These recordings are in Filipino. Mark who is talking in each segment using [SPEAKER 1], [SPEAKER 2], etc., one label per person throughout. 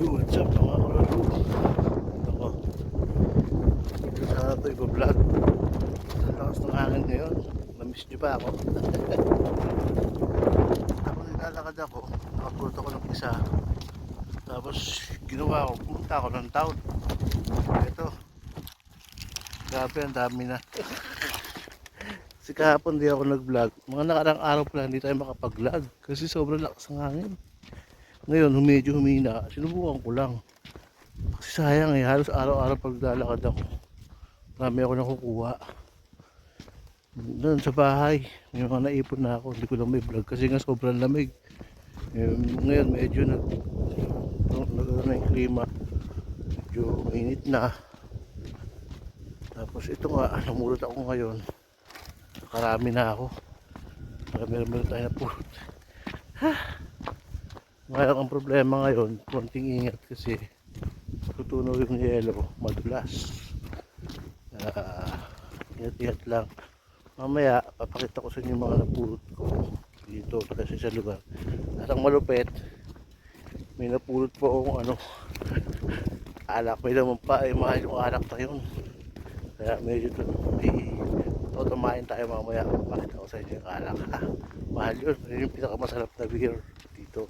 [SPEAKER 1] What's up mga kalaro? Ako. Dito sana ito iba-vlog. Ang lakas ng hangin ngayon. Namiss niyo ba ako? Tapos nilalakad ako. Nakapulot ako ng isa. Tapos ginawa ko. Pumunta ako ng town. Ito. Grabe ang dami na. Kasi kahapon di ako nag-vlog. Mga nakarang araw pala hindi tayo makapag-vlog. Kasi sobrang lakas ng hangin. Ngayon, medyo humina. Sinubukan ko lang. Kasi sayang eh, halos araw-araw pag lalakad ako. Marami ako nakukuha. Doon sa bahay, may mga naipon na ako. Hindi ko lang may vlog kasi nga sobrang lamig. Ngayon, medyo nag nag na yung klima. Medyo mainit na. Tapos ito nga, namulot ako ngayon. Karami na ako. Marami-rami na tayo na pulot. Ngayon ang problema ngayon, konting ingat kasi tutunaw yung yelo, madulas. Ah, ingat-ingat lang. Mamaya, papakita ko sa inyo mga napulot ko dito kasi sa lugar. At ang malupit, may napulot po akong ano, alak. May naman pa, eh, mahal yung alak yun. Kaya medyo to, may automahin tayo mamaya. Pakita ko sa inyo yung alak. Ha? Mahal yun. Yun yung pinakamasarap na beer dito.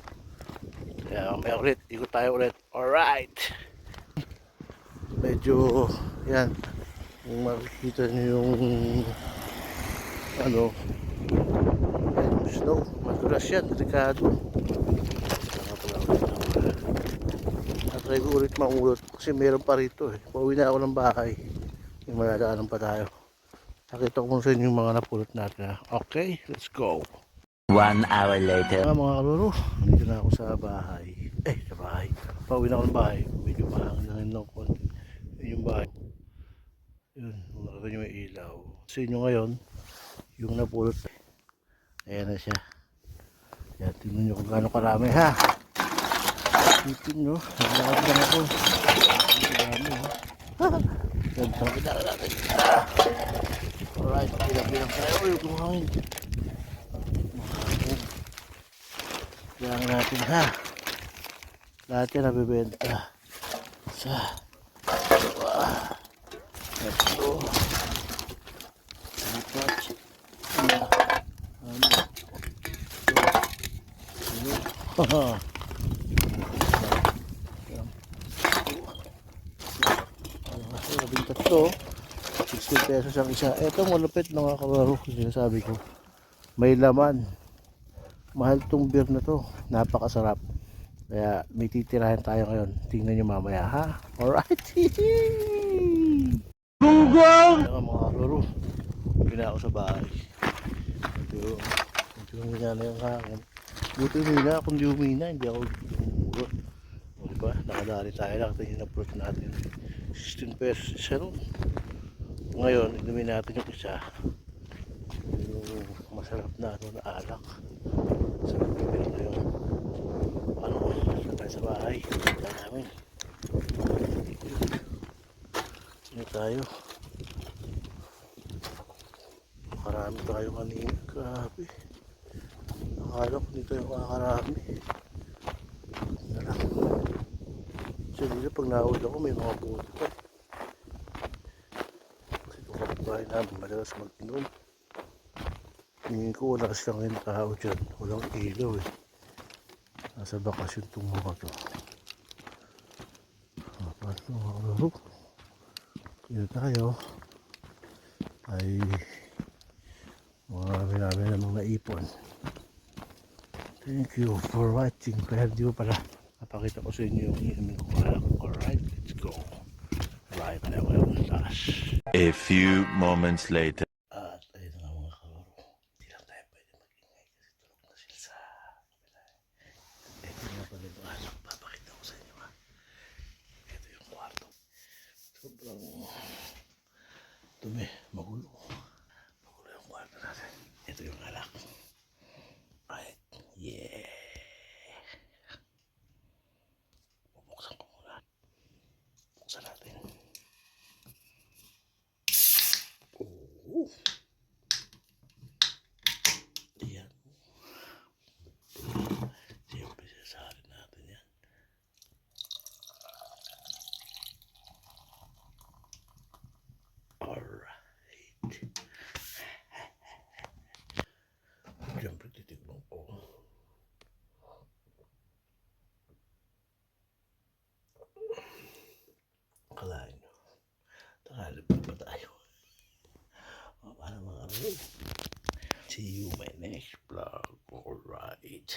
[SPEAKER 1] Kaya mamaya ulit, ikot tayo ulit. Alright! Medyo, yan, kung makikita nyo yung, ano, yung snow, madulas yan, delikado. Natry ko ulit maulot kasi meron pa rito eh. Pauwi na ako ng bahay. May maladaanan pa tayo. Nakita ko sa inyo yung mga napulot natin. Okay, let's go.
[SPEAKER 2] One hour later.
[SPEAKER 1] Mga mga kaluro, nandito na ako sa bahay. Eh, sa bahay. Pauwi na ako ng bahay. Medyo mahangin na rin ng konti. Yun yung bahay. Yun, nakita nyo may ilaw. Sa inyo ngayon, yung napulot. Ayan na siya. Kaya tingnan nyo kung gaano karami ha. Tingnan nyo, naglakad lang ako. Ang dami ha. Ganda, natin. Ah. Alright, bilang-bilang tayo. Uy, kumangin. Kailangan natin ha. Lahat yan nabibenta. Sa dalawa. Tatlo. Apat. Lima. Ano. Ito. Haha. Labing tatlo. 60 pesos ang isa. Ito malupit mga kalaro. Sinasabi ko. May laman mahal tong beer na to. Napakasarap. Kaya may titirahin tayo ngayon. Tingnan nyo mamaya ha? Alright gunggong mga laro pina ako sa bahay. Ito ito yung na yung hangin. Buti humina kung di humina hindi ako umurot o diba nakadari tayo nakita yung na-fruit natin. 16 pesos isa ngayon inumin natin yung isa. Yung masarap na ano na alak meron na yung ano sa tayo sa bahay. Wala namin. Sino tayo. Marami tayo kanina. Grabe. Akala ko dito yung kakarami. Na lang. Kasi dito pag nahuli ako may mga buti pa kasi itong kapitbahay namin madalas mag-inom Tingin ko wala silang yung tao dyan. Walang ilaw eh. Nasa bakasyon itong mga to. Paano mga kalaro? Kaya tayo ay marami namin namang naipon. Thank you for watching. Kaya di ko pala napakita ko sa inyo yung inumin ko. Alright, let's go. Pa na ako.
[SPEAKER 2] A few moments later.
[SPEAKER 1] At ayun na nga mga kalaro. Hindi lang tayo pwede magingay kasi tulog na sila sa kabila. Ito nga pala yung anak. Papakita ko sa inyo ha. Ito yung kwarto. Sobrang dumi. Magulo. Magulo yung kwarto natin. Ito yung anak. Right. Yeah. Bubuksan ko muna. Buksan natin. Oh. Alright. Siyempre titignan ko. Akalain nyo. Takalip na pa tayo. O, paano mga rin? See you my next vlog. Alright.